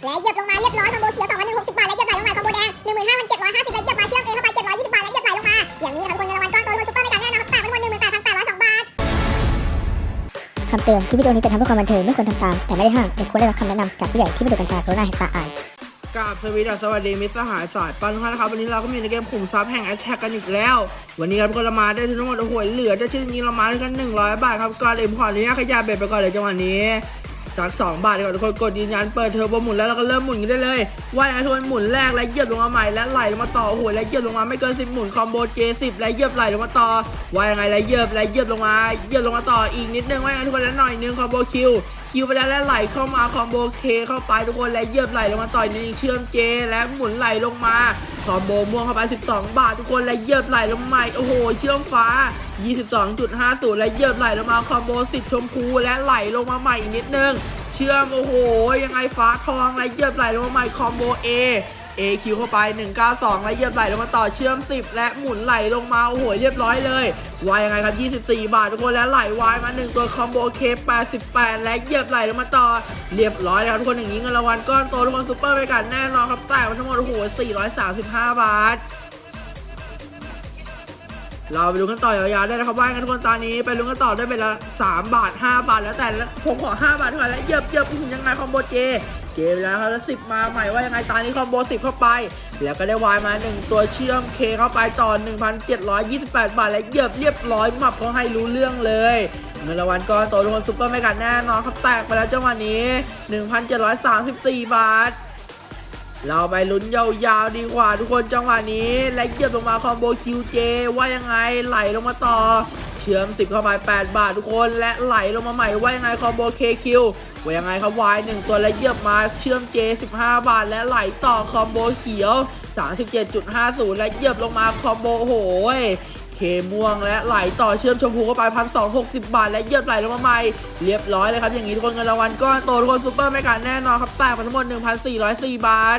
และเหยียบลงมาเรียบร้อยคอมโบเขียว2,160บาทและเหยียบไหลลงมาคอมโบแดง15,750และเหยียบมาเชื่อมเองเข้าไป720บาทและเหยียบไหลลงมาอย่างนี้ครับทุกคนเงินรางวัลก้อนโตทุกคนซุปเปอร์ไม่การแน่นอนครับแต่เป็นวัน18,802บาทคำเตือนคลิปวิดีโอนี้จะทำเพื่อความบันเทิงไม่ควรทำตาม แต่ไม่ได้ห้ามเด็กควรได้รับคำแนะนำจากผู้ใหญ่ที่ไม่ดูกัญชากรุณาเห็นตาอ่านกราบสวีดัสสวัสดีมิตรสหายสายปันทุกท่านนะครับวันนี้เราก็มีในเกมขุมทรัพย์แห่งแอ t แทกกันอีกแล้ว วันนี้ครับทุกคนเรามาได้ถึงทั้งหมดโอ้โหเหลือจะชื่อนี้เรามาได้แค่หนึ่งร้อยบาทครับก่อนอื่นขออนุญาตขยับเบ็ดไปก่อนเลยจังหวะนี้ สักสองบาทดีกว่าทุกคนกดยืนยันเปิดเทอร์โบหมุนแล้วเราก็เริ่มหมุนกันได้เลยว่าย่างไรทุกคนหมุนแรกแล้วเหยียบลงมาใหม่และไหลลงมาต่อโอ้โหและเหยียบลงมาไม่เกินสิบหมุนคอมโบเจสิบและเหยียบไหลลงมาต่อว่ายังไงและเหยียบและเหยียบลงมาเหยียบลงมาต่ออีกนิดนึงว่าย่างไรทุกคนแล้วหน่อยนึงคอมโบคิวคิวไปแล้วและไหลเข้ามาคอมโบเคเข้าไปทุกคนและเหยียบไหลลงมาต่อยนึงเชื่อมเจและหมุนไหลลงมาคอมโบม่วงเข้าไป 12 บาททุกคนและเยียบไหลลงมาโอ้โห เชื่อมฟ้า 22.50 และเยียบไหลลงมาคอมโบ10 ชมพูและไหลลงมาใหม่อีกนิดนึง เชื่อมโอ้โห ยังไงฟ้าทองและเยียบไหลลงมาใหม่คอมโบ A AQ เข้าไป 192 และเยียบไหลลงมาต่อเชื่อม 10 และหมุนไหลลงมาโอ้โหเรียบร้อยเลยวายยังไงครับ 24 บาททุกคนและไหลวายมา 1 ตัวคอมโบเค88 และเหยียบไหลลงมาต่อเรียบร้อยแล้วทุกคนอย่างนี้เงินรางวัลก้อนโตทุกคนซุปเปอร์ไปกันแน่นอนครับแต่มาทั้งหมดโอ้โห435 บาทเราไปดูกันต่อยาวๆได้นะครับว่ากันทุกคนตอนนี้ไปลุ้นกันต่อได้เป็นละ3บาท 5 บาทแล้วแต่ผมขอ 5 บาทเท่านั้นแล้วเยียบเยียบอื้อหือยังไงคอมโบเจ เจไปแล้วครับแล้วสิมาใหม่ว่ายังไงตอนนี้คอมโบ10เข้าไป แล้วก็ได้วายมา1ตัวเชื่อมเคเข้าไปต่อ 1,728 บาท และเหยียบเรียบร้อยหมับเขาให้รู้เรื่องเลยเงินรางวัลก้อนโตทุกคนซุปเปอร์ไม่กันแน่นอนครับแตกไปแล้วจังหวะนี้ 1,734 บาท เราไปลุ้นยาวๆดีกว่าทุกคนจังหวะนี้ และเหยียบลงมาคอมโบคิวเจว่ายังไงไหลลงมาต่อ เชื่อม10เข้าไป8บาททุกคนและไหลลงมาใหม่ว่ายังไงคอมโบเคคิวว่ายังไงครับวาย1ตัวและเหยียบมาเชื่อมเจ15 บาทและไหลต่อคอมโบเขียว 37.50 และเหยียบลงมาคอมโบโหยเคม่วงและไหลต่อเชื่อมชมพูเข้าไปพันสองหกสิบาท และเยียบไหลลงมาใหม่เรียบร้อยเลยครับ อย่างนี้ทุกคนเงินรางวัลก้อนโตทุกคนซูเปอร์ไม่การแน่นอนครับแตกไปทั้งหมด1,404บาท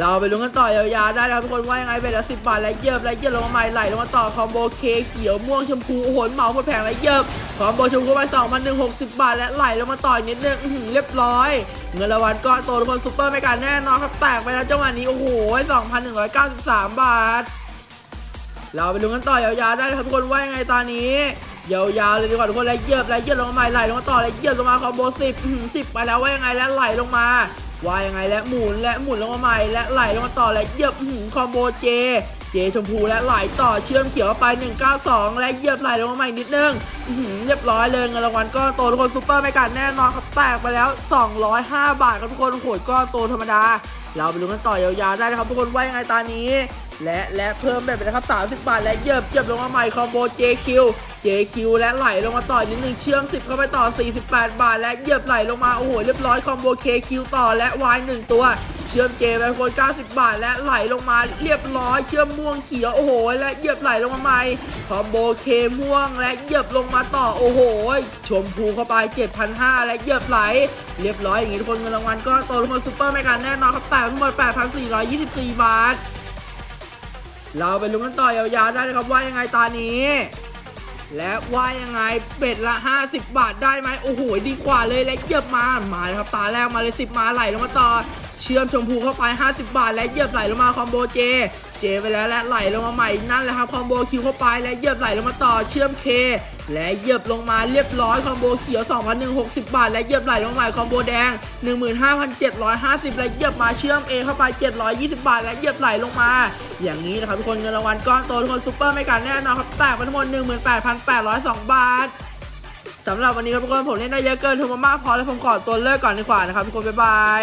เราไปลุ้นกันต่อยาวๆได้นะครับทุกคนว่ายังไงเป็นละสิบาทและเยียบและเยียบลงมาใหม่ไหลลงมาต่อคอมโบเคเขียวม่วงชมพูโอ้โหเหมาหมดแผงและเยียบคอมโบชมพูเข้าไป2,160บาทและไหลลงมาต่ออีกนิดนึงเรียบร้อย เงินรางวัลก้อนโตทุกคนซูเปอร์ไม่การแน่นอนครับแตกไปแล้วจังหวะนี้โอ้โห2,193บสามบาท เราไปลุ้นกันต่อยาวๆได้เลยครับทุกคนว่ายังไงตอนนี้ยาวๆเลยดีกว่าทุกคนและเยียบและเยียบลงมาใหม่ไหลลงมาต่อและเยียบลงมาคอมโบสิบสิบไปแล้วว่ายังไงและไหลลงมา ว่ายังไงและหมุนและหมุนลงมาใหม่และไหลลงมาต่อและเหยียบอื้อหืมคอมโบเจ เจชมพูและไหลต่อเชื่อมเขียวเข้าไป 192 และเหยียบไหลลงมาใหม่นิดนึงอื้อหือเรียบร้อยเลยเงินรางวัลก้อนโตทุกคนซูเปอร์ไม่กันแน่นอนครับแตกไปแล้ว 205 บาทครับทุกคนโหดก้อนโตธรรมดา เราไปลุ้นกันต่อยาวๆได้นะครับทุกคนว่ายังไงตอนนี้ และและเพิ่มแบบนะครับ 30 บาท และเหยียบเหยียบลงมาใหม่คอมโบ JQ JQ และไหลลงมาต่อนิดนึงเชื่อม 10 เข้าไปต่อ 48 บาท และเหยียบไหลลงมา โอ้โห เรียบร้อยคอมโบ KQ ต่อและ Y 1ตัว เชื่อม J ไปคน 90 บาท และไหลลงมาเรียบร้อย เชื่อมม่วงเขียวโอ้โห และเหยียบไหลลงมาใหม่คอมโบ K ม่วง และเหยียบลงมาต่อโอ้โห ชมพูเข้าไป7,500 และเหยียบไหล เรียบร้อยอย่างนี้ทุกคนเงินรางวัลก็โตทุกคนซูเปอร์ไม่กันแน่นอนครับแต่ทั้งหมด 8,424 บาท เราไปลุ้นกันต่อยาวๆได้เลยครับว่ายังไงตอนนี้ และว่ายังไงเป็ดละ 50 บาทได้ไหมโอ้โหดีกว่าเลยและเหยียบมามาเลยครับตาแรกมาเลย 10 มาไหลลงมาต่อ เชื่อมชมพูเข้าไป 50 บาท และเหยียบไหลลงมาคอมโบเจ เจไปแล้วและไหลลงมาใหม่นั่นแหละครับคอมโบคิวเข้าไปและเหยียบไหลลงมาต่อเชื่อมเคและเหยียบลงมาเรียบร้อยคอมโบเขียว 2,160 บาท และเหยียบไหลลงมาใหม่คอมโบแดง 15,750 และเหยียบมาเชื่อมเอเข้าไป 720 บาท และเหยียบไหลลงมา อย่างนี้นะครับทุกคนเงินรางวัลก้อนโตทุกคนซุปเปอร์ไม่กันแน่นอนครับแตกไปทั้งหมด18,802 บาทสำหรับวันนี้ครับทุกคนผมเล่นได้เยอะเกินทุกมามากพอแล้วผมขอตัวเลิกก่อนดีกว่านะครับทุกคนบ๊ายบาย